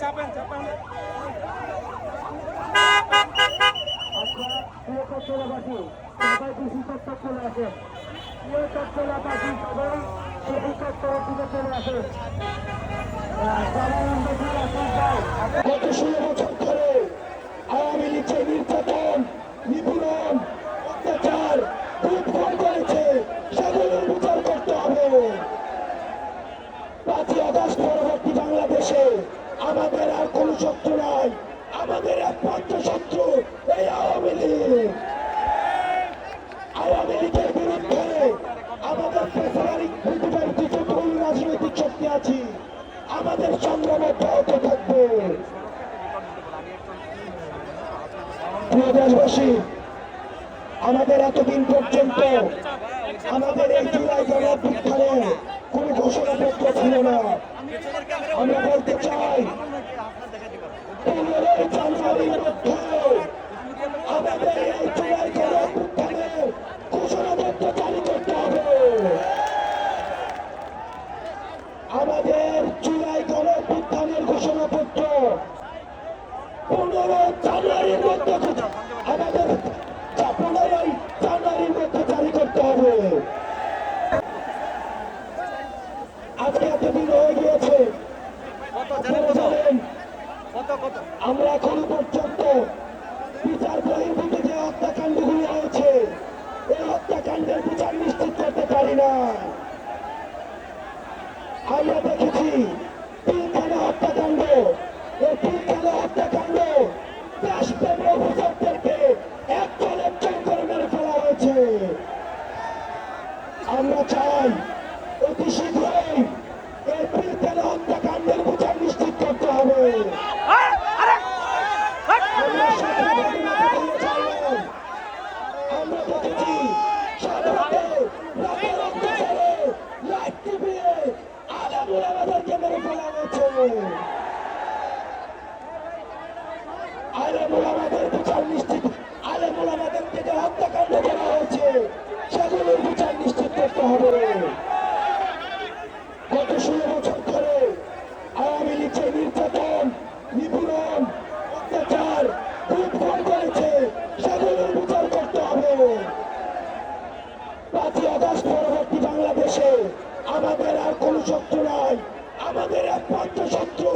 চাপেন চাপেন। চট্টলাবাসী সবাই কৃষি চলে আসেন প্রিয় চট্টলাবাসী সবাই চলে আসেন অত্যাচার করেছে সেগুলোর বিচার করতে হবে। বাংলাদেশে আমাদের আর কোন শত্রু নাই, আমাদের একমাত্র শত্রু এই আওয়ামী লীগ। আওয়ামী বিরুদ্ধে আমাদের পেশাদারিক পৃথিবীর রাজনৈতিক শক্তি আছি। আমাদের সংগ্রাম অব্যাহত থাকবে। প্রিয় দেশবাসী আমাদের এতদিন পর্যন্ত আমাদের এই জুলাই গণঅভ্যুত্থানে কোনো ঘোষণাপত্র ছিল না। আমরা বলতে চাই, পনেরোই জানুয়ারির মধ্যে আমাদের এই হয়ে গিয়েছে আমরা এখনও পর্যন্ত বিচার বহির্ভূত যে হত্যাকাণ্ডগুলি হয়েছে এই হত্যাকাণ্ডের বিচার নিশ্চিত করতে পারি না আমরা দেখেছি পিলখানা হত্যাকাণ্ড এই পিলখানা হত্যাকাণ্ড দেশপ্রেমী অফিসারদেরকে একজন একজন করে মেরে ফেলা হয়েছে। আমরা চাই আলেম ওলামাদের বিচার নিশ্চিত আলেম ওলামাদেরকে যে হত্যাকাণ্ড করা হয়েছে সেগুলোর বিচার নিশ্চিত করতে হবে গত ষোলো বছর ধরে আওয়ামী লীগ নির্যাতন নিপীড়ন অত্যাচার উদ্ভব করেছে সেগুলোর বিচার করতে হবে পাঁচই আগস্ট পরবর্তী বাংলাদেশে আমাদের আর কোনো শক্তি নাই আমাদের পাঠ্য ছাত্র